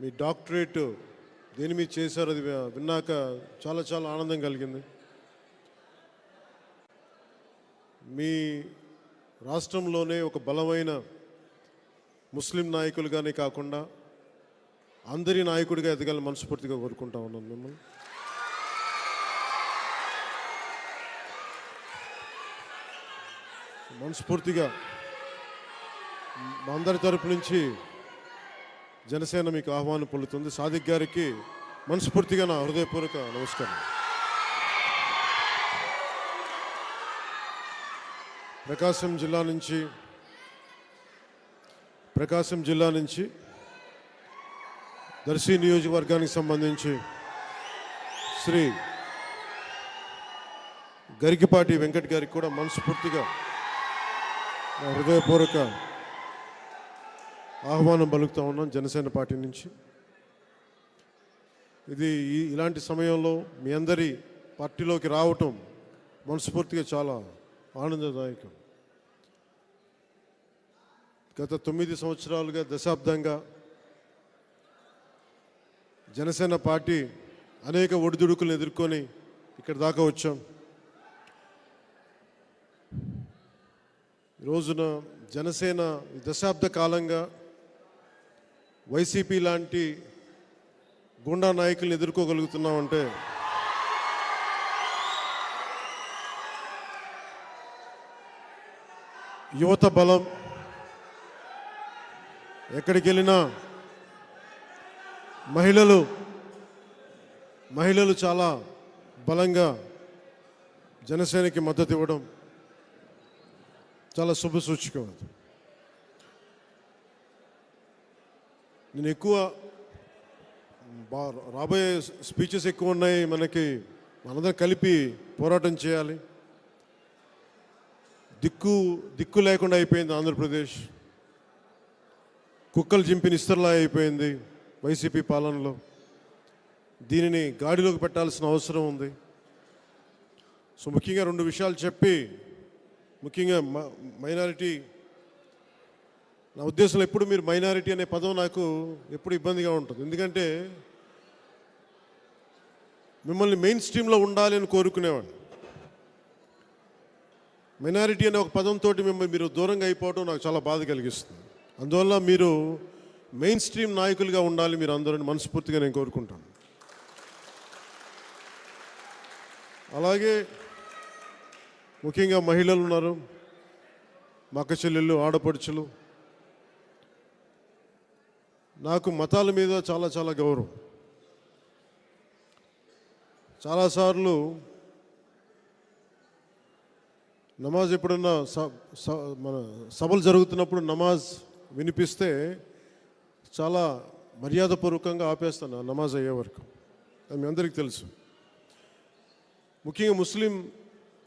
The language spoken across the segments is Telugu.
మీ డాక్టరేట్ దేని మీద చేశారు అది విన్నాక చాలా చాలా ఆనందం కలిగింది. మీ రాష్ట్రంలోనే ఒక బలమైన ముస్లిం నాయకులుగానే కాకుండా అందరి నాయకుడిగా ఎదగాలని మనస్ఫూర్తిగా కోరుకుంటా ఉన్నాను మిమ్మల్ని. మనస్ఫూర్తిగా మా అందరి తరపు నుంచి జనసేన మీకు ఆహ్వానం పొందుతుంది సాదిక్ గారికి మనస్ఫూర్తిగా నా హృదయపూర్వక నమస్కారం. ప్రకాశం జిల్లా నుంచి ప్రకాశం జిల్లా నుంచి దర్శి నియోజకవర్గానికి సంబంధించి శ్రీ గరికిపాటి వెంకట్ గారికి కూడా మనస్ఫూర్తిగా నా హృదయపూర్వక ఆహ్వానం పలుకుతా ఉన్నాం జనసేన పార్టీ నుంచి. ఇది ఈ- ఇలాంటి సమయంలో మీ అందరి పార్టీలోకి రావటం మనస్ఫూర్తిగా చాలా ఆనందదాయకం. గత తొమ్మిది సంవత్సరాలుగా దశాబ్దంగా జనసేన పార్టీ అనేక ఒడిదుడుకులను ఎదుర్కొని ఇక్కడ దాకా వచ్చాం. రోజున జనసేన దశాబ్ద కాలంగా వైసీపీ లాంటి గుండా నాయకులను ఎదుర్కోగలుగుతున్నామంటే యువత బలం ఎక్కడికి వెళ్ళినా మహిళలు మహిళలు చాలా బలంగా జనసేనకి మద్దతు ఇవ్వడం చాలా శుభ సూచకం అది. నేను ఎక్కువ బా రాబోయే స్పీచెస్ ఎక్కువ ఉన్నాయి మనకి మనందరం కలిపి పోరాటం చేయాలి. దిక్కు దిక్కు లేకుండా అయిపోయింది ఆంధ్రప్రదేశ్. కుక్కలు చింపిన ఇస్తర్లా అయిపోయింది వైసీపీ పాలనలో. దీనిని గాడిలోకి పెట్టాల్సిన అవసరం ఉంది. సో ముఖ్యంగా రెండు విషయాలు చెప్పి ముఖ్యంగా మ- మైనారిటీ నా ఉద్దేశంలో ఎప్పుడు మీరు మైనారిటీ అనే పదం నాకు ఎప్పుడు ఇబ్బందిగా ఉంటుంది. ఎందుకంటే మిమ్మల్ని మెయిన్ స్ట్రీమ్లో ఉండాలి అని కోరుకునేవాడిని. మైనారిటీ అనే ఒక పదంతో మిమ్మల్ని మీరు దూరంగా అయిపోవడం నాకు చాలా బాధ కలిగిస్తుంది. అందువల్ల మీరు మెయిన్ స్ట్రీమ్ నాయకులుగా ఉండాలి మీరు అందరూ మనస్ఫూర్తిగా నేను కోరుకుంటాను. అలాగే ముఖ్యంగా మహిళలు ఉన్నారు మా అక్క చెల్లెళ్ళు ఆడపడుచులు నాకు మతాల మీద చాలా చాలా గౌరవం. చాలాసార్లు నమాజ్ ఎప్పుడన్నా స- స- మన సభలు జరుగుతున్నప్పుడు నమాజ్ వినిపిస్తే చాలా మర్యాదపూర్వకంగా ఆపేస్తాను నమాజ్ అయ్యే వరకు. అది మీ అందరికీ తెలుసు. ముఖ్యంగా ముస్లిం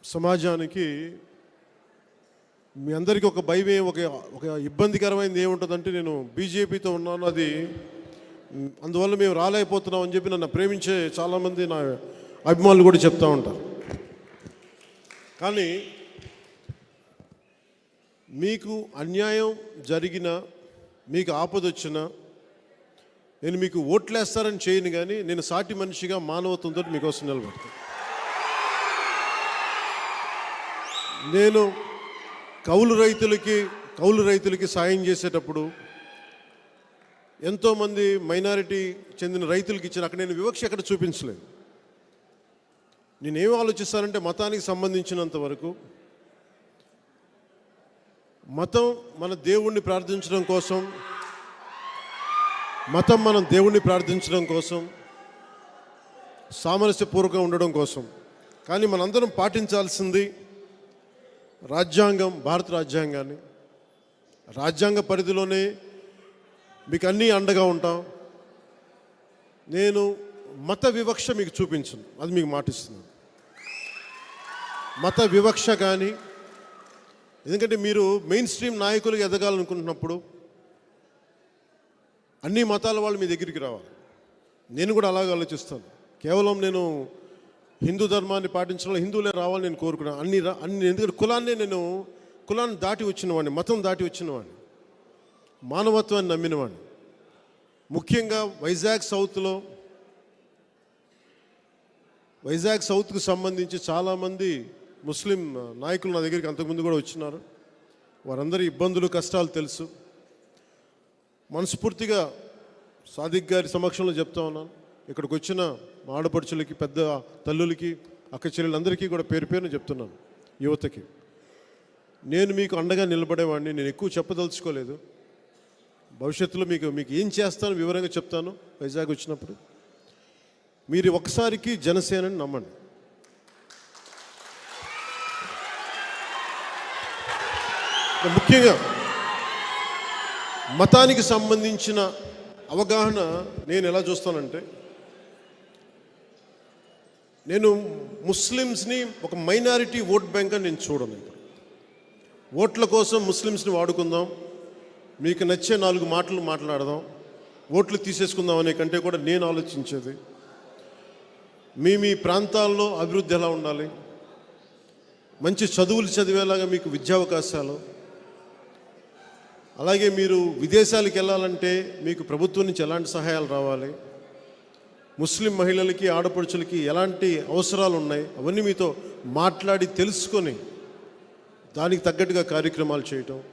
సమాజానికి మీ అందరికీ ఒక భయం ఒక ఒక ఇబ్బందికరమైనది ఏముంటుందంటే నేను బీజేపీతో ఉన్నాను అది అందువల్ల మేము రాలేకపోతున్నాం అని చెప్పి నన్ను ప్రేమించే చాలామంది నా అభిమానులు కూడా చెప్తూ ఉంటారు. కానీ మీకు అన్యాయం జరిగిన మీకు ఆపద వచ్చిన నేను మీకు ఓట్లేస్తారని చేయను కానీ నేను సాటి మనిషిగా మానవత్వంతో మీకోసం నిలబడతాను. నేను కౌలు రైతులకి కౌలు రైతులకి సాయం చేసేటప్పుడు ఎంతోమంది మైనారిటీ చెందిన రైతులకి ఇచ్చిన అక్కడ నేను వివక్ష ఎక్కడ చూపించలేదు. నేనేం ఆలోచిస్తానంటే మతానికి సంబంధించినంత వరకు మతం మన దేవుణ్ణి ప్రార్థించడం కోసం మతం మనం దేవుణ్ణి ప్రార్థించడం కోసం సామరస్యపూర్వకంగా ఉండడం కోసం. కానీ మనందరం పాటించాల్సింది రాజ్యాంగం భారత రాజ్యాంగాన్ని. రాజ్యాంగ పరిధిలోనే మీకు అన్నీ అండగా ఉంటాం. నేను మత వివక్ష మీకు చూపించను. అది మీకు మాటిస్తున్నాను మత వివక్ష కానీ ఎందుకంటే మీరు మెయిన్ స్ట్రీమ్ నాయకులుగా ఎదగాలనుకుంటున్నప్పుడు అన్ని మతాల వాళ్ళు మీ దగ్గరికి రావాలి. నేను కూడా అలాగే ఆలోచిస్తాను. కేవలం నేను హిందూ ధర్మాన్ని పాటించడం హిందువులే రావాలని నేను కోరుకున్నాను. అన్ని అన్ని ఎందుకంటే కులాన్నే నేను కులాన్ని దాటి వచ్చినవాడిని మతం దాటి వచ్చినవాడిని మానవత్వాన్ని నమ్మినవాడిని ముఖ్యంగా వైజాగ్ సౌత్లో వైజాగ్ సౌత్కు సంబంధించి చాలామంది ముస్లిం నాయకులు నా దగ్గరికి అంతకుముందు కూడా వచ్చినారు. వారందరి ఇబ్బందులు కష్టాలు తెలుసు. మనస్ఫూర్తిగా సాదిక్ గారి సమక్షంలో చెప్తా ఉన్నాను. ఇక్కడికి వచ్చిన ఆడపడుచులకి పెద్ద తల్లులకి అక్క చెల్లెలందరికీ కూడా పేరు పేరున చెప్తున్నాను యువతకి. నేను మీకు అండగా నిలబడేవాడిని నేను ఎక్కువ చెప్పదలుచుకోలేదు. భవిష్యత్తులో మీకు మీకు ఏం చేస్తాను వివరంగా చెప్తాను వైజాగ్ వచ్చినప్పుడు. మీరు ఒకసారికి జనసేనని నమ్మండి. ముఖ్యంగా మతానికి సంబంధించిన అవగాహన నేను ఎలా చూస్తానంటే నేను ముస్లిమ్స్ని ఒక మైనారిటీ ఓట్ బ్యాంక్ అని నేను చూడను ఇప్పుడు. ఓట్ల కోసం ముస్లిమ్స్ని వాడుకుందాం మీకు నచ్చే నాలుగు మాటలు మాట్లాడదాం ఓట్లు తీసేసుకుందాం అనే కంటే కూడా నేను ఆలోచించేది. మీ మీ ప్రాంతాల్లో అభివృద్ధి ఎలా ఉండాలి? మంచి చదువులు చదివేలాగా మీకు విద్యావకాశాలు. అలాగే మీరు విదేశాలకు వెళ్ళాలంటే మీకు ప్రభుత్వం నుంచి ఎలాంటి సహాయాలు రావాలి? ముస్లిం మహిళలకి ఆడపడుచులకి ఎలాంటి అవసరాలు ఉన్నాయి అవన్నీ మీతో మాట్లాడి తెలుసుకొని దానికి తగ్గట్టుగా కార్యక్రమాలు చేయటం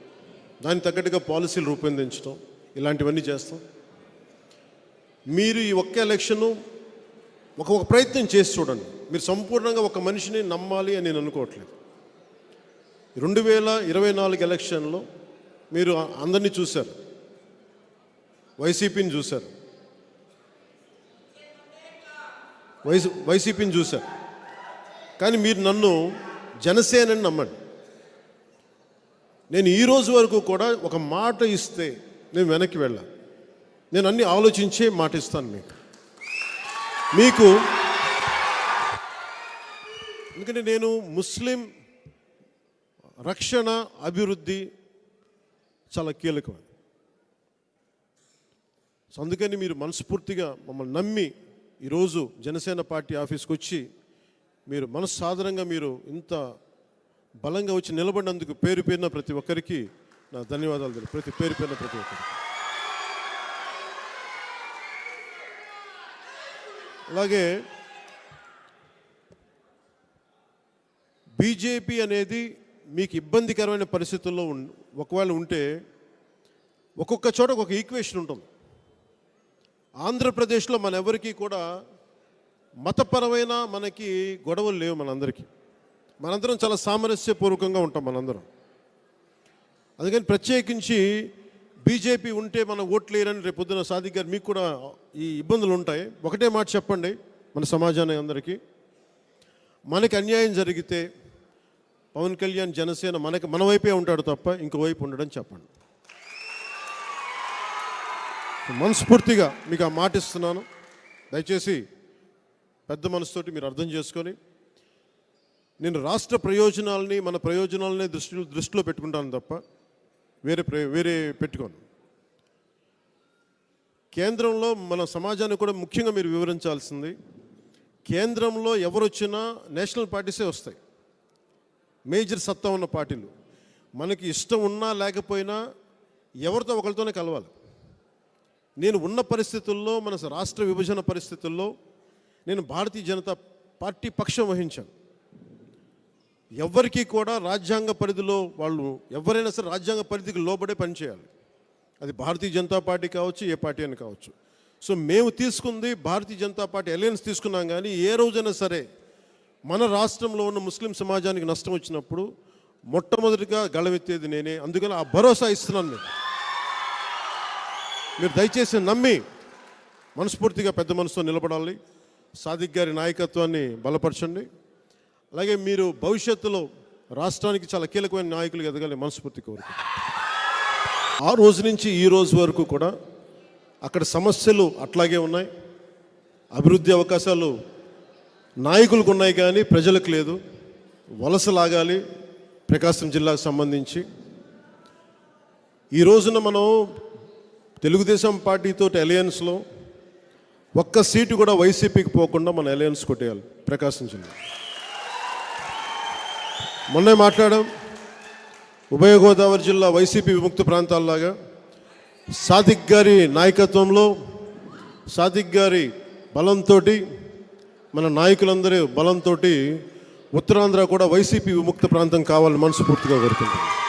దానికి తగ్గట్టుగా పాలసీలు రూపొందించడం ఇలాంటివన్నీ చేస్తాం. మీరు ఈ ఒక్క ఎలక్షను ఒక ఒక ప్రయత్నం చేసి చూడండి. మీరు సంపూర్ణంగా ఒక మనిషిని నమ్మాలి అని నేను అనుకోవట్లేదు. రెండు వేల ఇరవై నాలుగు ఎలక్షన్లో మీరు అందరినీ చూశారు. వైసీపీని చూశారు. వైసీ వైసీపీని చూశారు కానీ మీరు నన్ను జనసేనని నమ్మండి. నేను ఈ రోజు వరకు కూడా ఒక మాట ఇస్తే నేను వెనక్కి వెళ్ళా. నేను అన్ని ఆలోచించే మాట ఇస్తాను మీకు. మీకు ఎందుకంటే నేను ముస్లిం రక్షణ అభివృద్ధి చాలా కీలకం సో అందుకని మీరు మనస్ఫూర్తిగా మమ్మల్ని నమ్మి ఈరోజు జనసేన పార్టీ ఆఫీస్కి వచ్చి మీరు మనస్సాధారణంగా మీరు ఇంత బలంగా వచ్చి నిలబడినందుకు పేరు పేరున ప్రతి ఒక్కరికి నా ధన్యవాదాలు తెలుపు ప్రతి పేరు పేరున ప్రతి ఒక్కరికి. అలాగే బీజేపీ అనేది మీకు ఇబ్బందికరమైన పరిస్థితుల్లో ఒకవేళ ఉంటే ఒక్కొక్క చోట ఒక ఈక్వేషన్ ఉంటుంది. ఆంధ్రప్రదేశ్లో మన ఎవరికీ కూడా మతపరమైన మనకి గొడవలు లేవు మనందరికీ. మనందరం చాలా సామరస్యపూర్వకంగా ఉంటాం మనందరం. అందుకని ప్రత్యేకించి బీజేపీ ఉంటే మన ఓట్లేరని రేపు పొద్దున సాదిక్ గారు మీకు కూడా ఈ ఇబ్బందులు ఉంటాయి. ఒకటే మాట చెప్పండి మన సమాజానికి అందరికీ. మనకి అన్యాయం జరిగితే పవన్ కళ్యాణ్ జనసేన మనకి మన వైపే ఉంటాడు తప్ప ఇంకో వైపు ఉండడం చెప్పండి. మనస్ఫూర్తిగా మీకు ఆ మాట ఇస్తున్నాను. దయచేసి పెద్ద మనసుతోటి మీరు అర్థం చేసుకొని నేను రాష్ట్ర ప్రయోజనాలని మన ప్రయోజనాలని దృష్టిలో దృష్టిలో పెట్టుకుంటాను తప్ప వేరే వేరే పెట్టుకోను. కేంద్రంలో మన సమాజాన్ని కూడా ముఖ్యంగా మీరు వివరించాల్సింది కేంద్రంలో ఎవరు వచ్చినా నేషనల్ పార్టీసే వస్తాయి. మేజర్ సత్తా ఉన్న పార్టీలు. మనకి ఇష్టం ఉన్నా లేకపోయినా ఎవరితో ఒకరితోనే కలవాలి. నేను ఉన్న పరిస్థితుల్లో మన రాష్ట్ర విభజన పరిస్థితుల్లో నేను భారతీయ జనతా పార్టీ పక్షం వహించాను. ఎవరికీ కూడా రాజ్యాంగ పరిధిలో వాళ్ళు ఎవరైనా సరే రాజ్యాంగ పరిధికి లోబడే పనిచేయాలి అది భారతీయ జనతా పార్టీ కావచ్చు ఏ పార్టీ అని కావచ్చు. సో మేము తీసుకుంది భారతీయ జనతా పార్టీ అలయన్స్ తీసుకున్నాం కానీ ఏ రోజైనా సరే మన రాష్ట్రంలో ఉన్న ముస్లిం సమాజానికి నష్టం వచ్చినప్పుడు మొట్టమొదటిగా గళమెత్తేది నేనే. అందుకని ఆ భరోసా ఇస్తున్నాను నేను. మీరు దయచేసి నమ్మి మనస్ఫూర్తిగా పెద్ద మనసుతో నిలబడాలి. సాదిక్ గారి నాయకత్వాన్ని బలపరచండి. అలాగే మీరు భవిష్యత్తులో రాష్ట్రానికి చాలా కీలకమైన నాయకులు ఎదగాలి మనస్ఫూర్తి కోరిక ఆ రోజు నుంచి ఈ రోజు వరకు కూడా అక్కడ సమస్యలు అట్లాగే ఉన్నాయి. అభివృద్ధి అవకాశాలు నాయకులకు ఉన్నాయి కానీ ప్రజలకు లేదు. వలస లాగాలి ప్రకాశం జిల్లాకు సంబంధించి. ఈ రోజున మనం తెలుగుదేశం పార్టీతో అలయన్స్లో ఒక్క సీటు కూడా వైసీపీకి పోకుండా మన అలయన్స్ కొట్టేయాలి. ప్రకాశం జిల్లా. మొన్నే మాట్లాడాం ఉభయ గోదావరి జిల్లా వైసీపీ విముక్త ప్రాంతాల్లాగా. సాదిక్ గారి నాయకత్వంలో సాదిక్ గారి బలంతో మన నాయకులందరూ బలంతో ఉత్తరాంధ్ర కూడా వైసీపీ విముక్త ప్రాంతం కావాలని మనస్ఫూర్తిగా కోరుకుంటున్నాం.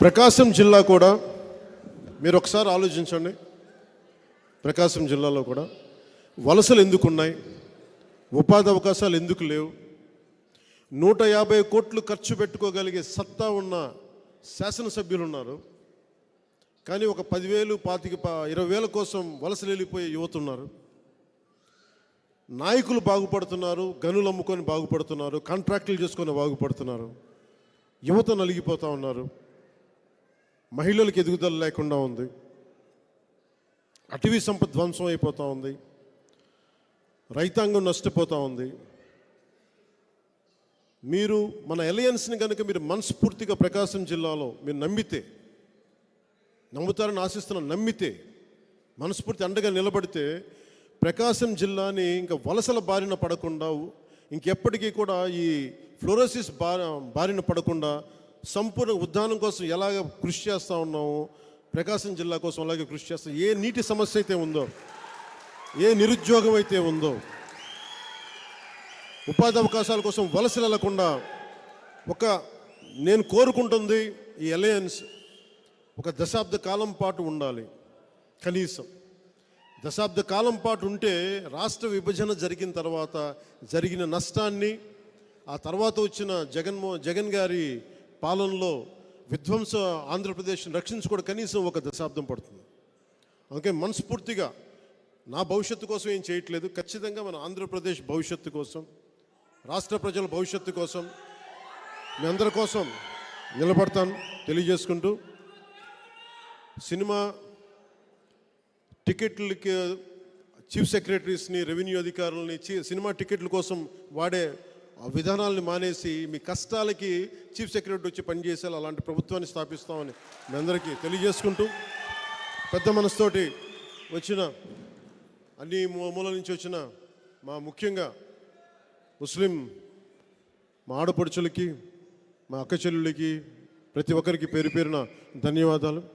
ప్రకాశం జిల్లా కూడా మీరు ఒకసారి ఆలోచించండి. ప్రకాశం జిల్లాలో కూడా వలసలు ఎందుకున్నాయి? ఉపాధి అవకాశాలు ఎందుకు లేవు? నూట యాభై కోట్లు ఖర్చు పెట్టుకోగలిగే సత్తా ఉన్న శాసనసభ్యులు ఉన్నారు కానీ ఒక పదివేలు పాతిక ప- ఇరవై వేల కోసం వలసలు వెళ్ళిపోయే యువత ఉన్నారు. నాయకులు బాగుపడుతున్నారు గనులు అమ్ముకొని బాగుపడుతున్నారు కాంట్రాక్టులు చేసుకొని బాగుపడుతున్నారు. యువత నలిగిపోతూ ఉన్నారు. మహిళలకు ఎదుగుదల లేకుండా ఉంది. అటవీ సంపద ధ్వంసం అయిపోతూ ఉంది. రైతాంగం నష్టపోతూ ఉంది. మీరు మన అలయన్స్ని కనుక మీరు మనస్ఫూర్తిగా ప్రకాశం జిల్లాలో మీరు నమ్మితే నమ్ముతారని ఆశిస్తున్న నమ్మితే మనస్ఫూర్తి అండగా నిలబడితే ప్రకాశం జిల్లాని ఇంకా వలసల బారిన పడకుండా ఇంకెప్పటికీ కూడా ఈ ఫ్లోరోసిస్ బా బారిన పడకుండా సంపూర్ణ ఉద్దానం కోసం ఎలాగ కృషి చేస్తూ ఉన్నామో ప్రకాశం జిల్లా కోసం అలాగే కృషి చేస్తాం ఏ నీటి సమస్య అయితే ఉందో ఏ నిరుద్యోగం అయితే ఉందో ఉపాధి అవకాశాల కోసం వలసలు వెళ్ళకుండా ఒక నేను కోరుకుంటుంది ఈ అలయన్స్ ఒక దశాబ్ద కాలం పాటు ఉండాలి. కనీసం దశాబ్ద కాలం పాటు ఉంటే రాష్ట్ర విభజన జరిగిన తర్వాత జరిగిన నష్టాన్ని ఆ తర్వాత వచ్చిన జగన్మో జగన్ గారి పాలనలో విధ్వంస ఆంధ్రప్రదేశ్ని రక్షించుకోవడం కనీసం ఒక దశాబ్దం పడుతుంది. అందుకే మనస్ఫూర్తిగా నా భవిష్యత్తు కోసం ఏం చేయట్లేదు. ఖచ్చితంగా మన ఆంధ్రప్రదేశ్ భవిష్యత్తు కోసం రాష్ట్ర ప్రజల భవిష్యత్తు కోసం మీ అందరి కోసం నిలబడతాను తెలియజేసుకుంటూ. సినిమా టికెట్లకి చీఫ్ సెక్రటరీస్ని రెవెన్యూ అధికారులని చి- సినిమా టికెట్ల కోసం వాడే విధానాలను మానేసి మీ కష్టాలకి చీఫ్ సెక్రటరీ వచ్చి పనిచేసేలా అలాంటి ప్రభుత్వాన్ని స్థాపిస్తామని మీ అందరికీ తెలియజేసుకుంటూ పెద్ద మనసుతోటి వచ్చిన అన్ని మూ- మూల నుంచి వచ్చిన మా ముఖ్యంగా ముస్లిం మా ఆడపడుచులకి మా అక్క చెల్లెళ్ళకి ప్రతి ఒక్కరికి పేరు పేరున ధన్యవాదాలు.